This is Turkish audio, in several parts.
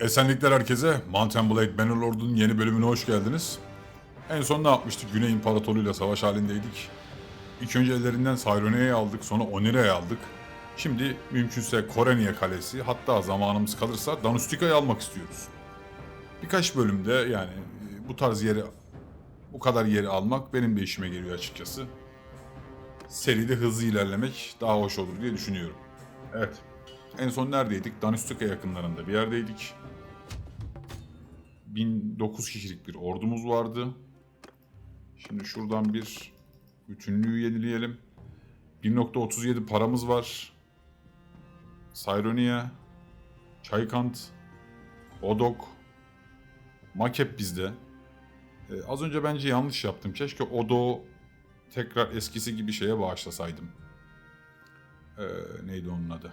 Esenlikler herkese. Mountain Blade Bannerlord'un yeni bölümüne hoş geldiniz. En son ne yapmıştık? Güney İmparatorlu'yla savaş halindeydik. İlk önce ellerinden Sayrone'yi aldık, sonra Onire'yi aldık. Şimdi mümkünse Koreniye Kalesi, hatta zamanımız kalırsa Danustika'yı almak istiyoruz. Birkaç bölümde yani e, bu tarz yeri, bu kadar yeri almak benim de işime geliyor açıkçası. Seride hızlı ilerlemek daha hoş olur diye düşünüyorum. Evet. En son neredeydik? Danustika yakınlarında bir yerdeydik. 1009 kişilik bir ordumuz vardı. Şimdi şuradan bir bütünlüğü yenileyelim. 1.37 paramız var. Sayronia, Çaykant, Odok, Makep bizde. Ee, az önce bence yanlış yaptım. Keşke Odo tekrar eskisi gibi şeye bağışlasaydım. Ee, neydi onun adı?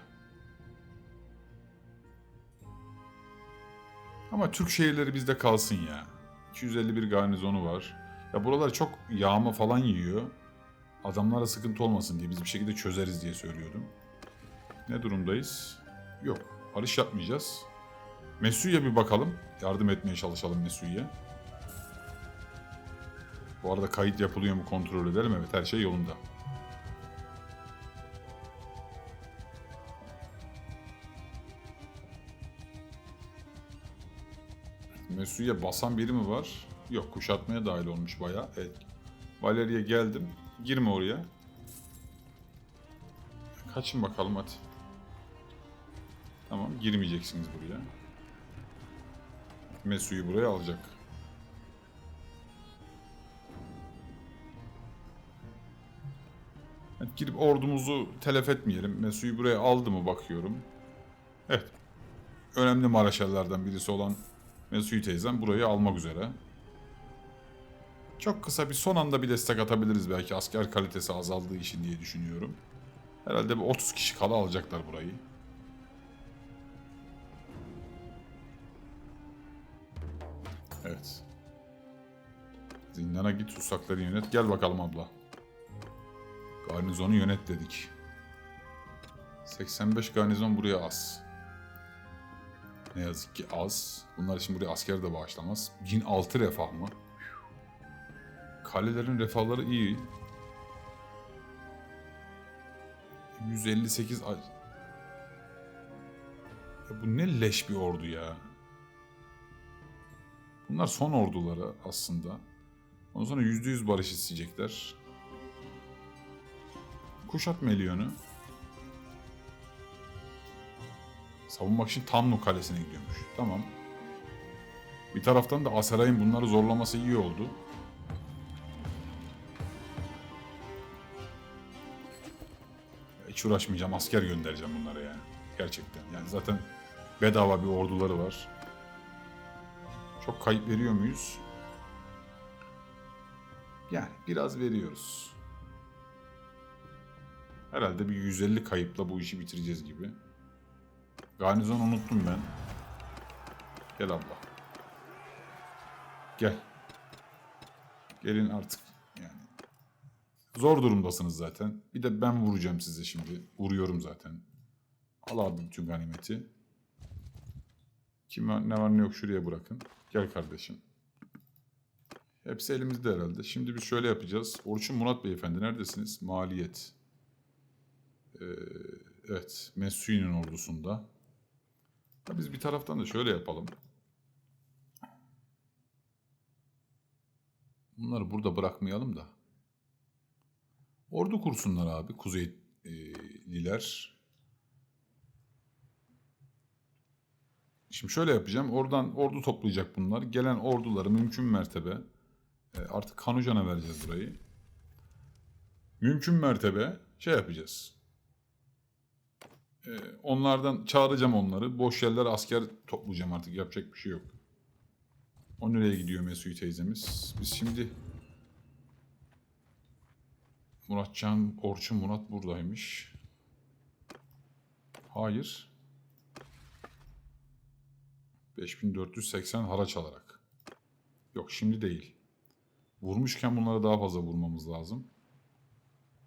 Ama Türk şehirleri bizde kalsın ya. 251 garnizonu var. Ya buralar çok yağma falan yiyor. Adamlara sıkıntı olmasın diye biz bir şekilde çözeriz diye söylüyordum. Ne durumdayız? Yok. Barış yapmayacağız. Mesu'ya bir bakalım. Yardım etmeye çalışalım Mesu'ya. Bu arada kayıt yapılıyor mu kontrol edelim. Evet her şey yolunda. Mesu'ya basan biri mi var? Yok kuşatmaya dahil olmuş bayağı. Evet. Valeriye geldim. Girme oraya. Kaçın bakalım hadi. Tamam girmeyeceksiniz buraya. Mesu'yu buraya alacak. Evet, girip ordumuzu telef etmeyelim. Mesu'yu buraya aldı mı bakıyorum. Evet. Önemli Maraşallardan birisi olan Mesu'yu teyzem burayı almak üzere. Çok kısa bir son anda bir destek atabiliriz belki asker kalitesi azaldığı için diye düşünüyorum. Herhalde bir 30 kişi kala alacaklar burayı. Evet. Zindana git sussakları yönet. Gel bakalım abla. Garnizonu yönet dedik. 85 garnizon buraya az. Ne yazık ki az. Bunlar için buraya asker de bağışlamaz. 1006 refah mı? Kalelerin refahları iyi. 158 ay. Ya bu ne leş bir ordu ya. Bunlar son orduları aslında. Ondan sonra %100 barış isteyecekler. Kuşat milyonu. Savunmak için Tamnu Kalesi'ne gidiyormuş. Tamam. Bir taraftan da Asaray'ın bunları zorlaması iyi oldu. Hiç uğraşmayacağım. Asker göndereceğim bunlara ya. Gerçekten. Yani zaten bedava bir orduları var. Çok kayıp veriyor muyuz? Yani biraz veriyoruz. Herhalde bir 150 kayıpla bu işi bitireceğiz gibi. Garnizon unuttum ben. Gel abla. Gel. Gelin artık yani. Zor durumdasınız zaten. Bir de ben vuracağım size şimdi. Vuruyorum zaten. Al abi bütün ganimeti. Kim ne var ne yok şuraya bırakın. Gel kardeşim. Hepsi elimizde herhalde. Şimdi biz şöyle yapacağız. Orçun Murat Beyefendi neredesiniz? Maliyet. Ee, evet. Messui'nin ordusunda. Ha, biz bir taraftan da şöyle yapalım. Bunları burada bırakmayalım da. Ordu kursunlar abi. Kuzeyliler. Şimdi şöyle yapacağım. Oradan ordu toplayacak bunlar. Gelen orduları mümkün mertebe e, artık Kanucan'a vereceğiz burayı. Mümkün mertebe şey yapacağız. E, onlardan çağıracağım onları. Boş yerlere asker toplayacağım artık. Yapacak bir şey yok. O nereye gidiyor Mesu'yu teyzemiz? Biz şimdi Muratcan, Orçun Murat buradaymış. Hayır. 5480 haraç alarak. Yok şimdi değil. Vurmuşken bunlara daha fazla vurmamız lazım.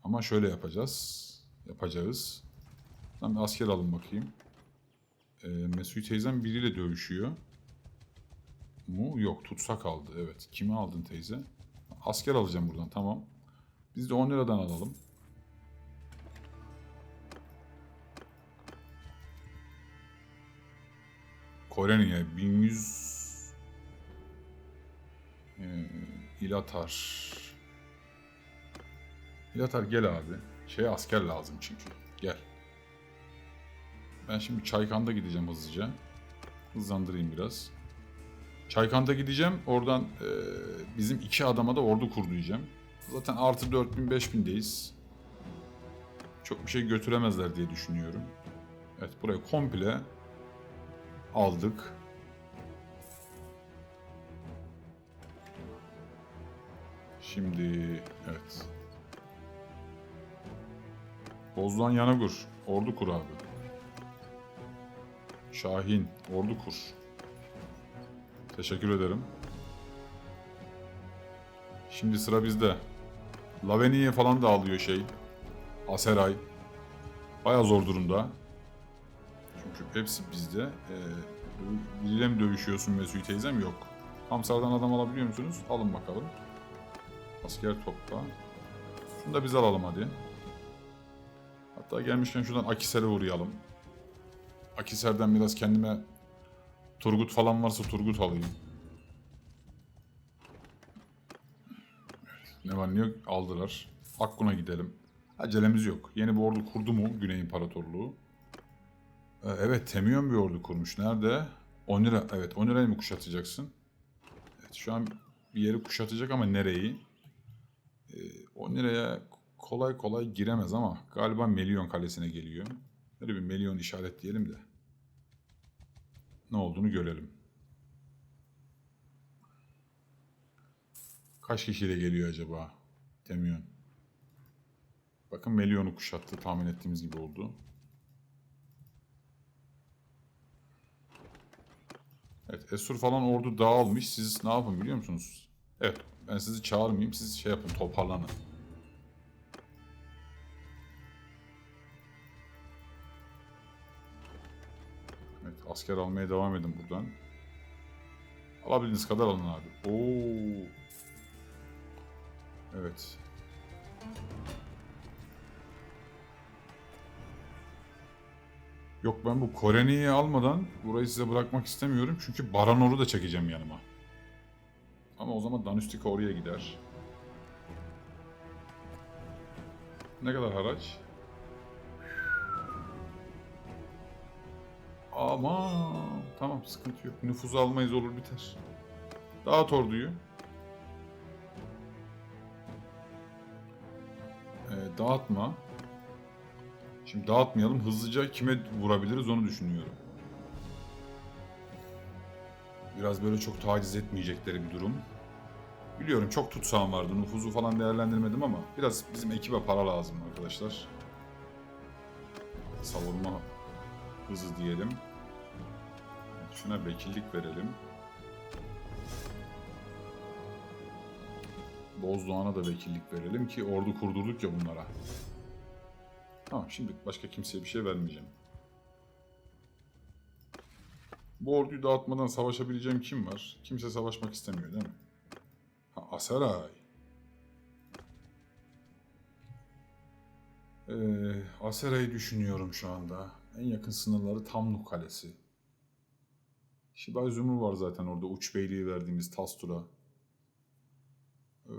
Ama şöyle yapacağız. Yapacağız. Tam bir asker alın bakayım. Ee, Mesut teyzem biriyle dövüşüyor. Mu? Yok tutsak aldı evet. Kimi aldın teyze? Asker alacağım buradan tamam. Biz de 10 liradan alalım. Koreniye 1100 ee, İlatar İlatar gel abi. Şey asker lazım çünkü. Ben şimdi Çaykan'da gideceğim hızlıca. Hızlandırayım biraz. Çaykan'da gideceğim. Oradan e, bizim iki adama da ordu kur diyeceğim. Zaten artı 4000 5000'deyiz. Çok bir şey götüremezler diye düşünüyorum. Evet burayı komple aldık. Şimdi evet. Bozdoğan Yanagur. Ordu kur abi. Şahin. Ordu kur. Teşekkür ederim. Şimdi sıra bizde. Laveniye falan da alıyor şey. Aseray. Baya zor durumda. Çünkü hepsi bizde. Ee, dövüşüyorsun Mesut teyzem? Yok. Hamsar'dan adam alabiliyor musunuz? Alın bakalım. Asker topla. Şunu da biz alalım hadi. Hatta gelmişken şuradan Akiser'e uğrayalım. Akiser'den biraz kendime Turgut falan varsa Turgut alayım. Ne var ne yok aldılar. Akkun'a gidelim. Acelemiz yok. Yeni bir ordu kurdu mu Güney İmparatorluğu? Ee, evet Temyon bir ordu kurmuş. Nerede? Onira. Evet Onira'yı mı kuşatacaksın? Evet şu an bir yeri kuşatacak ama nereyi? Ee, Onira'ya kolay kolay giremez ama galiba Melyon Kalesi'ne geliyor. Böyle bir Melyon işaretleyelim de. Ne olduğunu görelim. Kaç kişiyle geliyor acaba? Temyon. Bakın Melyon'u kuşattı. Tahmin ettiğimiz gibi oldu. Evet Esur falan ordu dağılmış. Siz ne yapın biliyor musunuz? Evet ben sizi çağırmayayım. Siz şey yapın toparlanın. Asker almaya devam edin buradan. Alabildiğiniz kadar alın abi. Oo. Evet. Yok ben bu Koreni'yi almadan burayı size bırakmak istemiyorum. Çünkü Baranor'u da çekeceğim yanıma. Ama o zaman Danustika oraya gider. Ne kadar haraç? Aman tamam sıkıntı yok. Nüfuzu almayız olur biter. Dağıt orduyu. Ee, dağıtma. Şimdi dağıtmayalım. Hızlıca kime vurabiliriz onu düşünüyorum. Biraz böyle çok taciz etmeyecekleri bir durum. Biliyorum çok tutsağım vardı. Nüfuzu falan değerlendirmedim ama biraz bizim ekibe para lazım arkadaşlar. Savunma hızı diyelim. Şuna vekillik verelim. Bozdoğan'a da vekillik verelim ki ordu kurdurduk ya bunlara. Tamam şimdi başka kimseye bir şey vermeyeceğim. Bu orduyu dağıtmadan savaşabileceğim kim var? Kimse savaşmak istemiyor değil mi? Ha, Asaray. Ee, Asaray'ı düşünüyorum şu anda. En yakın sınırları Tamluk Kalesi. Şibay Zümrü var zaten orada. Uç Beyliği verdiğimiz Tastur'a. Ee,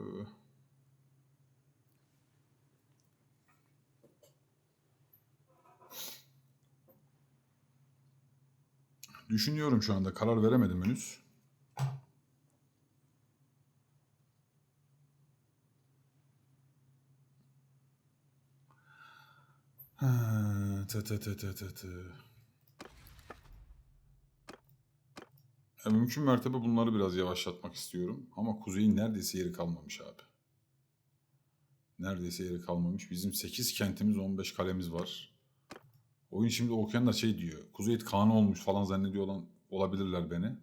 Düşünüyorum şu anda. Karar veremedim henüz. Ha, tı tı tı tı tı tı. Ya mümkün mertebe bunları biraz yavaşlatmak istiyorum. Ama kuzeyin neredeyse yeri kalmamış abi. Neredeyse yeri kalmamış. Bizim 8 kentimiz 15 kalemiz var. Oyun şimdi okuyanlar şey diyor. Kuzeyit Kaan'ı olmuş falan zannediyor olan olabilirler beni.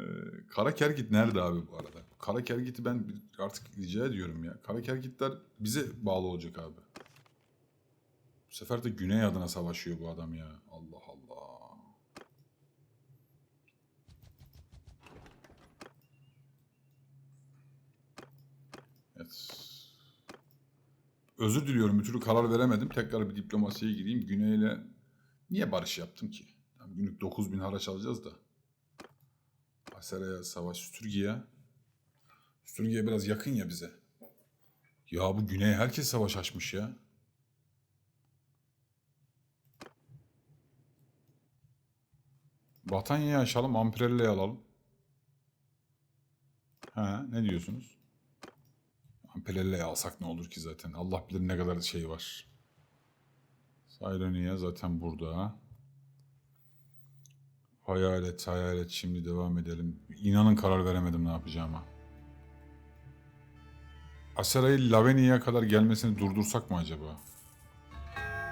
ee, Kara Kergit nerede abi bu arada? Kara Kergit'i ben artık rica ediyorum ya. Kara Kergitler bize bağlı olacak abi. Bu sefer de Güney adına savaşıyor bu adam ya. Allah Allah. Evet. Özür diliyorum bir türlü karar veremedim. Tekrar bir diplomasiye gireyim. Güney'le niye barış yaptım ki? Tam günlük 9000 haraç alacağız da. Asera'ya savaş, Sütürge'ye. Sütürge biraz yakın ya bize. Ya bu Güney herkes savaş açmış ya. Batanya'yı açalım, Ampirelli'yi alalım. Ha, ne diyorsunuz? Ampirelli'yi alsak ne olur ki zaten. Allah bilir ne kadar şey var. Sayroniya zaten burada. Hayalet, hayalet. Şimdi devam edelim. İnanın karar veremedim ne yapacağıma. Asera'yı Lavenia'ya kadar gelmesini durdursak mı acaba?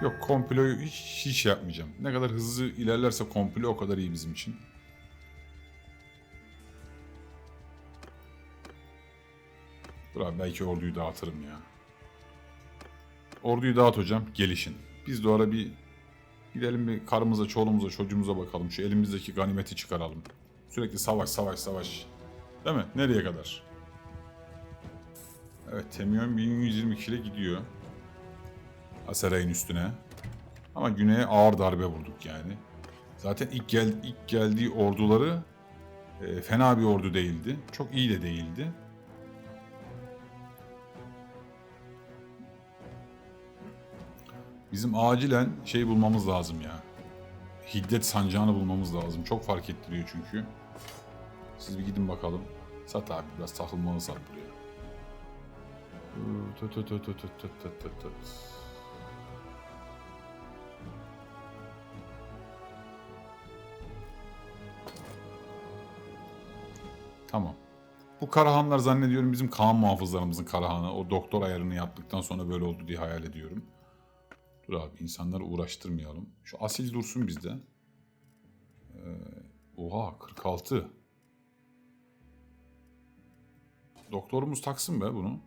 Yok komployu hiç, hiç şey yapmayacağım. Ne kadar hızlı ilerlerse komplo o kadar iyi bizim için. Dur abi belki orduyu dağıtırım ya. Orduyu dağıt hocam gelişin. Biz de ara bir gidelim bir karımıza, çoluğumuza, çocuğumuza bakalım. Şu elimizdeki ganimeti çıkaralım. Sürekli savaş, savaş, savaş. Değil mi? Nereye kadar? Evet Temyon 1122 ile gidiyor. Aseray'ın üstüne. Ama güneye ağır darbe vurduk yani. Zaten ilk gel ilk geldiği orduları e, fena bir ordu değildi. Çok iyi de değildi. Bizim acilen şey bulmamız lazım ya. Hiddet sancağını bulmamız lazım. Çok fark ettiriyor çünkü. Siz bir gidin bakalım. Sat abi biraz takılmalı sat buraya. Tamam. Bu Karahanlar zannediyorum bizim Kaan muhafızlarımızın Karahanı. O doktor ayarını yaptıktan sonra böyle oldu diye hayal ediyorum. Dur abi insanları uğraştırmayalım. Şu asil dursun bizde. Ee, oha 46. Doktorumuz taksın be bunu.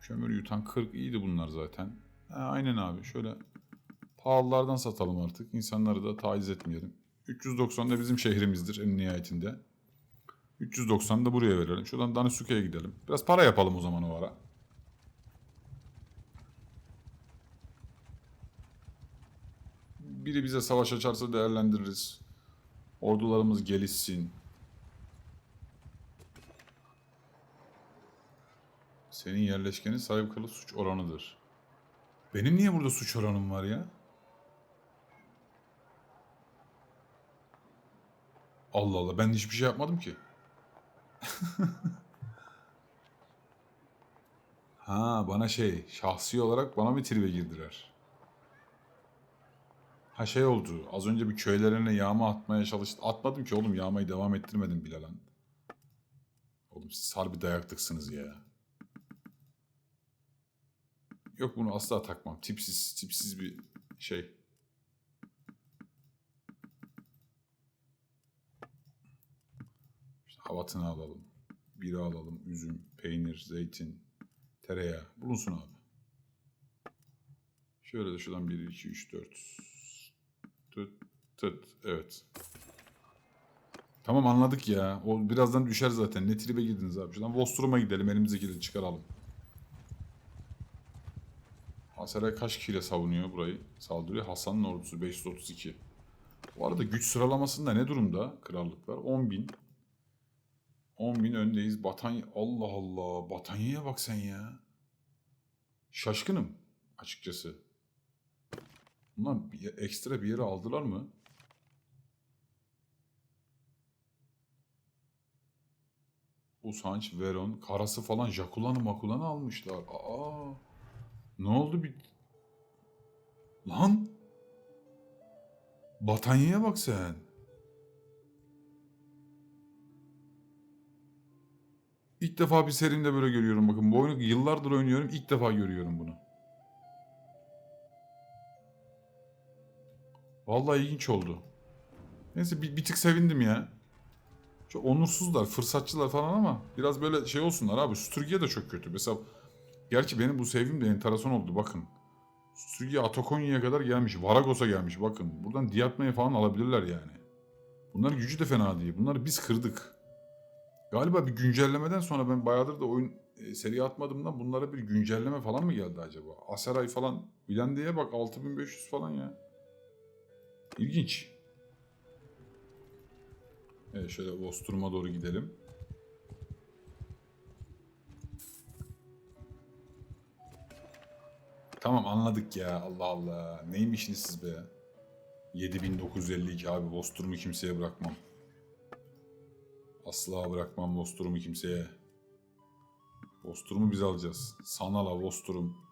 Kömür yutan 40 iyiydi bunlar zaten. Ha, aynen abi şöyle pahalılardan satalım artık. İnsanları da taciz etmeyelim. 390 da bizim şehrimizdir en nihayetinde. 390 da buraya verelim. Şuradan Danisuke'ye gidelim. Biraz para yapalım o zaman o ara. Biri bize savaş açarsa değerlendiririz. Ordularımız gelişsin. Senin yerleşkenin sayıkalı suç oranıdır. Benim niye burada suç oranım var ya? Allah Allah ben hiçbir şey yapmadım ki. ha bana şey şahsi olarak bana bir tribe girdiler. Ha şey oldu az önce bir köylerine yağma atmaya çalıştı. Atmadım ki oğlum yağmayı devam ettirmedim bile lan. Oğlum siz harbi dayaktıksınız ya. Yok bunu asla takmam. Tipsiz, tipsiz bir şey. İşte havatını alalım. Biri alalım. Üzüm, peynir, zeytin, tereyağı. Bulunsun abi. Şöyle de şuradan 1, 2, 3, 4. Tıt. Evet. Tamam anladık ya. O birazdan düşer zaten. Ne tribe girdiniz abi. Şuradan Vostrum'a gidelim. Elimizdekileri çıkaralım. Hasaray kaç kişiyle savunuyor burayı? Saldırıyor. Hasan'ın ordusu 532. Bu arada güç sıralamasında ne durumda krallıklar? 10.000. 10.000 öndeyiz. Batanya... Allah Allah. Batanya'ya bak sen ya. Şaşkınım açıkçası. Bunlar bir, ekstra bir yere aldılar mı? Usanç, Veron, Karası falan Jakulan'ı makulanı almışlar. Aa. Ne oldu bir... Lan! Batanya'ya bak sen. İlk defa bir serimde böyle görüyorum bakın. Bu oyunu yıllardır oynuyorum. ilk defa görüyorum bunu. Vallahi ilginç oldu. Neyse bir, bir tık sevindim ya. Çok onursuzlar, fırsatçılar falan ama biraz böyle şey olsunlar abi. Sütürge de çok kötü. Mesela Gerçi benim bu sevgim de enteresan oldu bakın. Sürgi Atokonya'ya kadar gelmiş. Varagos'a gelmiş. Bakın buradan Diyatma'yı falan alabilirler yani. Bunların gücü de fena değil. Bunları biz kırdık. Galiba bir güncellemeden sonra ben bayağıdır da oyun e, seri atmadığımdan bunlara bir güncelleme falan mı geldi acaba? Aseray falan. Bilendi'ye bak 6500 falan ya. İlginç. Evet şöyle Vosturum'a doğru gidelim. Tamam anladık ya Allah Allah. Neymişsiniz siz be? 7952 abi Vosturum'u kimseye bırakmam. Asla bırakmam Vosturum'u kimseye. Vosturum'u biz alacağız. Sanala Vosturum.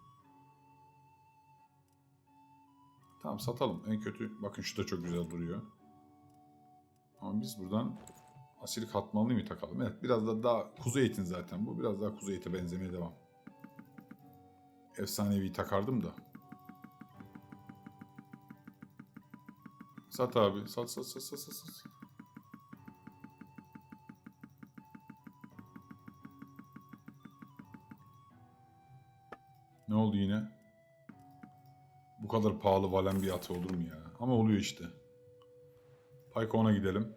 Tamam satalım. En kötü bakın şu da çok güzel duruyor. Ama biz buradan asil katmanlı mı takalım? Evet biraz da daha kuzu eğitin zaten bu. Biraz daha kuzu ete benzemeye devam. Efsanevi takardım da. Sat abi. Sat sat sat sat sat. sat. Ne oldu yine? Bu kadar pahalı valen bir atı olur mu ya? Ama oluyor işte. Paykon'a gidelim.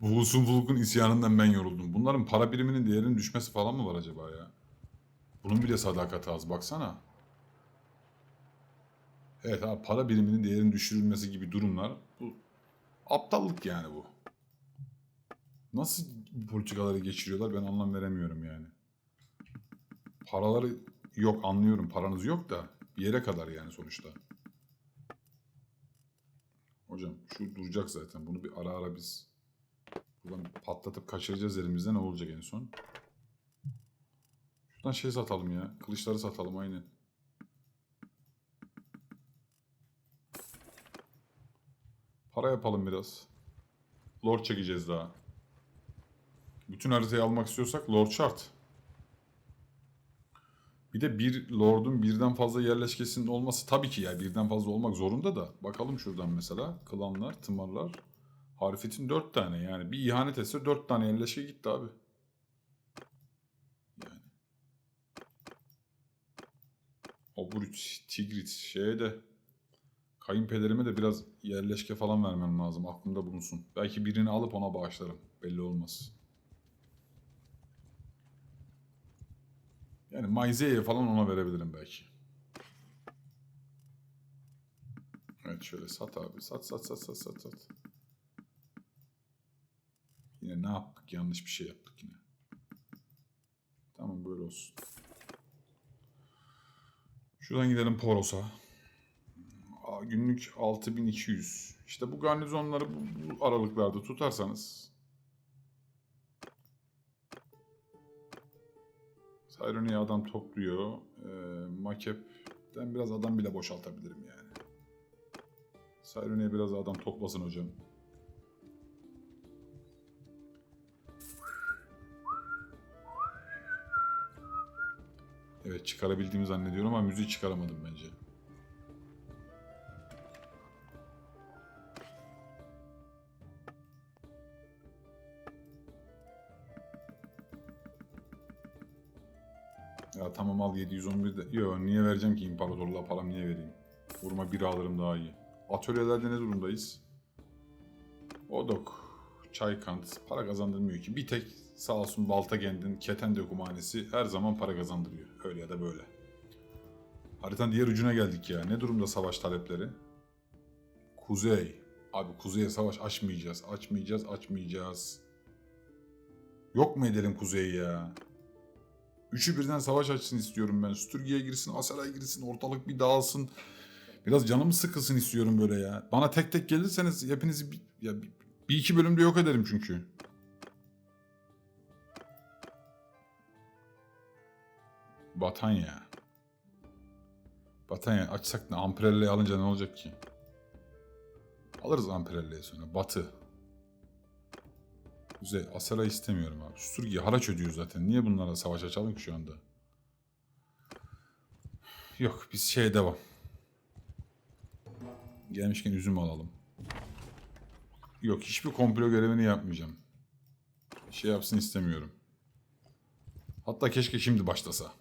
Bu Hulsun Fulk'un isyanından ben yoruldum. Bunların para biriminin değerinin düşmesi falan mı var acaba ya? Bunun bile sadakati az baksana. Evet abi para biriminin değerinin düşürülmesi gibi durumlar. Bu aptallık yani bu. Nasıl bu politikaları geçiriyorlar ben anlam veremiyorum yani. Paraları yok anlıyorum paranız yok da bir yere kadar yani sonuçta. Hocam şu duracak zaten bunu bir ara ara biz Buradan patlatıp kaçıracağız elimizde ne olacak en son? Şuradan şey satalım ya. Kılıçları satalım aynen. Para yapalım biraz. Lord çekeceğiz daha. Bütün haritayı almak istiyorsak Lord şart. Bir de bir Lord'un birden fazla yerleşkesinin olması tabii ki ya birden fazla olmak zorunda da. Bakalım şuradan mesela. Klanlar, tımarlar. Harfet'in dört tane yani. Bir ihanet etse dört tane yerleşke gitti abi. Obrut, Tigrit şeye de kayınpederime de biraz yerleşke falan vermem lazım. Aklımda bulunsun. Belki birini alıp ona bağışlarım. Belli olmaz. Yani Maize'ye falan ona verebilirim belki. Evet şöyle sat abi. Sat sat sat sat sat sat. Yine ne yaptık? Yanlış bir şey yaptık yine. Tamam böyle olsun. Şuradan gidelim Poros'a. Günlük 6200. İşte bu garnizonları bu, bu aralıklarda tutarsanız Cyrenia'ya adam topluyor. Ee, Makep'ten biraz adam bile boşaltabilirim yani. Cyrenia'ya biraz adam toplasın hocam. Evet çıkarabildiğimi zannediyorum ama müziği çıkaramadım bence. Ya tamam al 711 de. Yo niye vereceğim ki imparatorluğa param niye vereyim? Vurma bir alırım daha iyi. Atölyelerde ne durumdayız? Odok, Çaykant para kazandırmıyor ki. Bir tek sağ olsun Baltagend'in Keten Dökümhanesi her zaman para kazandırıyor. Öyle ya da böyle. Haritanın diğer ucuna geldik ya. Ne durumda savaş talepleri? Kuzey. Abi kuzeye savaş açmayacağız. Açmayacağız, açmayacağız. Yok mu edelim kuzeyi ya? Üçü birden savaş açsın istiyorum ben. Sturgi'ye girsin, Asera'ya girsin, ortalık bir dağılsın. Biraz canımı sıkılsın istiyorum böyle ya. Bana tek tek gelirseniz hepinizi bir, ya bir, bir iki bölümde yok ederim çünkü. Batanya. Batanya açsak ne? Amprelle'yi alınca ne olacak ki? Alırız Amprelle'yi sonra. Batı. Güzel. Asera istemiyorum abi. Susturgi haraç ödüyor zaten. Niye bunlara savaş açalım ki şu anda? Yok biz şeye devam. Gelmişken üzüm alalım. Yok hiçbir komplo görevini yapmayacağım. Şey yapsın istemiyorum. Hatta keşke şimdi başlasa.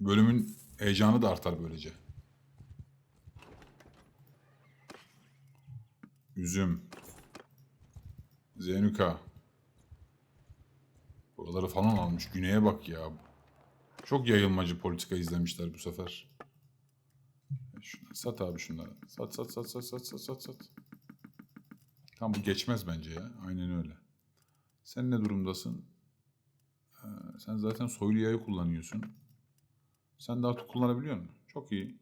Bölümün heyecanı da artar böylece. Üzüm. Zenuka. Buraları falan almış. Güney'e bak ya. Çok yayılmacı politika izlemişler bu sefer. Şuna, sat abi şunları. Sat sat sat sat sat sat sat sat. Tam bu geçmez bence ya. Aynen öyle. Sen ne durumdasın? Ee, sen zaten soylu yayı kullanıyorsun. Sen de artık kullanabiliyor musun? Çok iyi.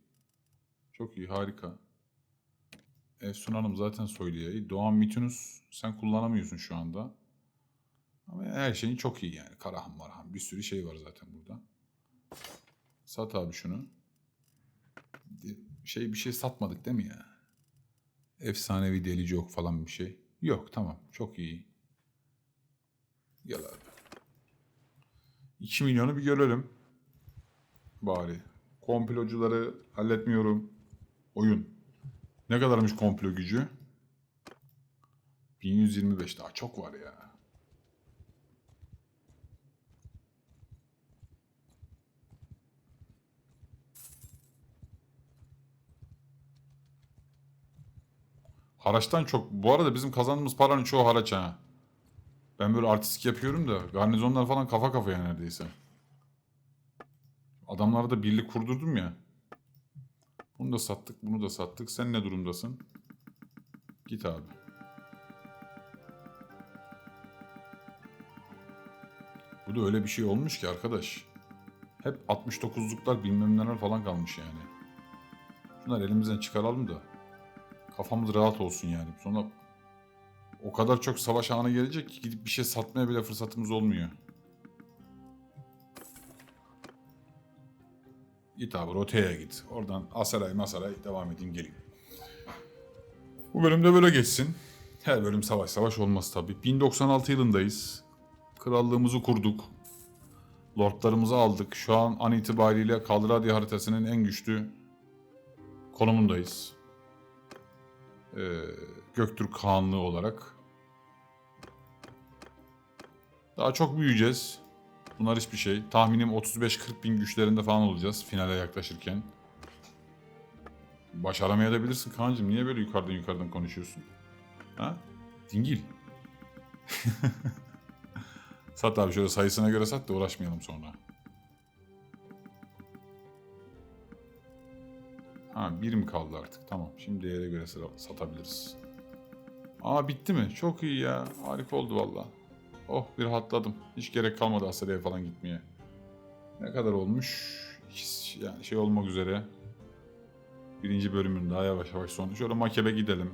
Çok iyi, harika. Efsun Hanım zaten soylu yayı. Doğan Mitunus sen kullanamıyorsun şu anda. Ama her şeyin çok iyi yani. Karahan Marahan bir sürü şey var zaten burada. Sat abi şunu. Şey bir şey satmadık değil mi ya? Efsanevi delici yok falan bir şey. Yok tamam çok iyi. Gel abi. 2 milyonu bir görelim. Bari. Komplocuları halletmiyorum. Oyun. Ne kadarmış komplo gücü? 1125 daha çok var ya. Haraçtan çok. Bu arada bizim kazandığımız paranın çoğu haraç ha. Ben böyle artistik yapıyorum da garnizonlar falan kafa kafaya neredeyse. Adamlara da birlik kurdurdum ya. Bunu da sattık, bunu da sattık. Sen ne durumdasın? Git abi. Bu da öyle bir şey olmuş ki arkadaş. Hep 69'luklar bilmem neler falan kalmış yani. Şunları elimizden çıkaralım da kafamız rahat olsun yani. Sonra o kadar çok savaş anı gelecek ki gidip bir şey satmaya bile fırsatımız olmuyor. Git abi git. Oradan Asaray Masaray devam edeyim geleyim. Bu bölümde böyle geçsin. Her bölüm savaş savaş olmaz tabii. 1096 yılındayız. Krallığımızı kurduk. Lordlarımızı aldık. Şu an an itibariyle Kaldradi haritasının en güçlü konumundayız. Ee, Göktürk Kağanlığı olarak. Daha çok büyüyeceğiz. Bunlar hiçbir şey. Tahminim 35-40 bin güçlerinde falan olacağız finale yaklaşırken. Başaramayabilirsin Kaan'cığım. Niye böyle yukarıdan yukarıdan konuşuyorsun? Ha? Dingil. sat abi şöyle sayısına göre sat da uğraşmayalım sonra. Ha bir mi kaldı artık? Tamam. Şimdi değere göre satabiliriz. Aa bitti mi? Çok iyi ya. Harika oldu valla. Oh bir rahatladım. Hiç gerek kalmadı Asya'ya falan gitmeye. Ne kadar olmuş? Hiç- Yani şey olmak üzere. Birinci bölümün daha yavaş yavaş sonu. Şöyle Makebe gidelim.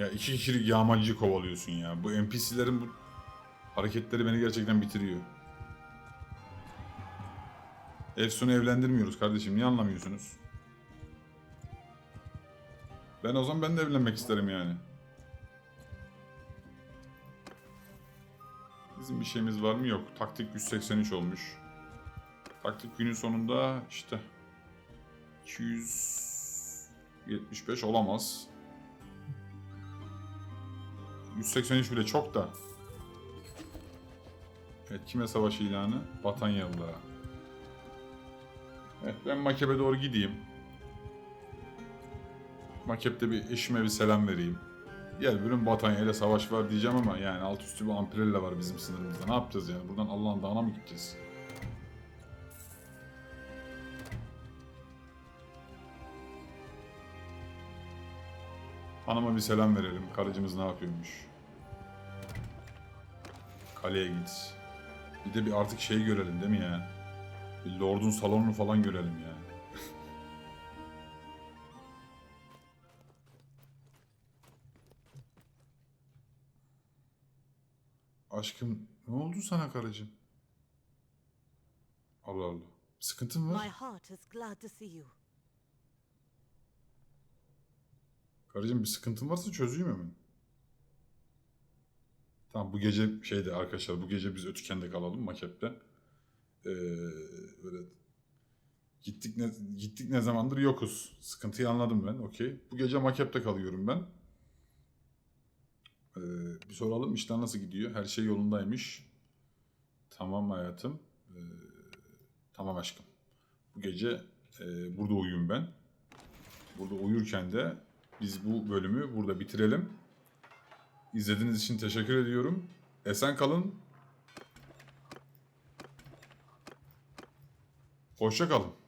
Ya iki kişilik yağmacıyı kovalıyorsun ya. Bu NPC'lerin bu hareketleri beni gerçekten bitiriyor. Efsun'u evlendirmiyoruz kardeşim. Niye anlamıyorsunuz? Ben o zaman ben de evlenmek isterim yani. Bizim bir şeyimiz var mı? Yok. Taktik 183 olmuş. Taktik günün sonunda işte 275 olamaz. 183 bile çok da. Evet kime savaş ilanı? Batanyalılara. Evet ben Makep'e doğru gideyim. Makep'te bir eşime bir selam vereyim. Diğer bölüm Batanya ile savaş var diyeceğim ama yani alt üstü bir Ampirella var bizim sınırımızda. Ne yapacağız yani? Buradan Allah'ın dağına mı gideceğiz? Hanıma bir selam verelim. Karıcımız ne yapıyormuş? Kaleye git. Bir de bir artık şey görelim değil mi ya? Bir Lord'un salonunu falan görelim ya. Aşkım ne oldu sana karıcığım? Allah Allah. Sıkıntın var? My heart is glad to see you. Karıcığım bir sıkıntın varsa çözeyim hemen. Tamam bu gece şeyde arkadaşlar bu gece biz Ötüken'de kalalım makette. Ee, böyle gittik ne gittik ne zamandır yokuz. Sıkıntıyı anladım ben. Okey. Bu gece makette kalıyorum ben. Ee, bir soralım işler nasıl gidiyor? Her şey yolundaymış. Tamam hayatım. Ee, tamam aşkım. Bu gece e, burada uyuyayım ben. Burada uyurken de biz bu bölümü burada bitirelim. İzlediğiniz için teşekkür ediyorum. Esen kalın. Hoşça kalın.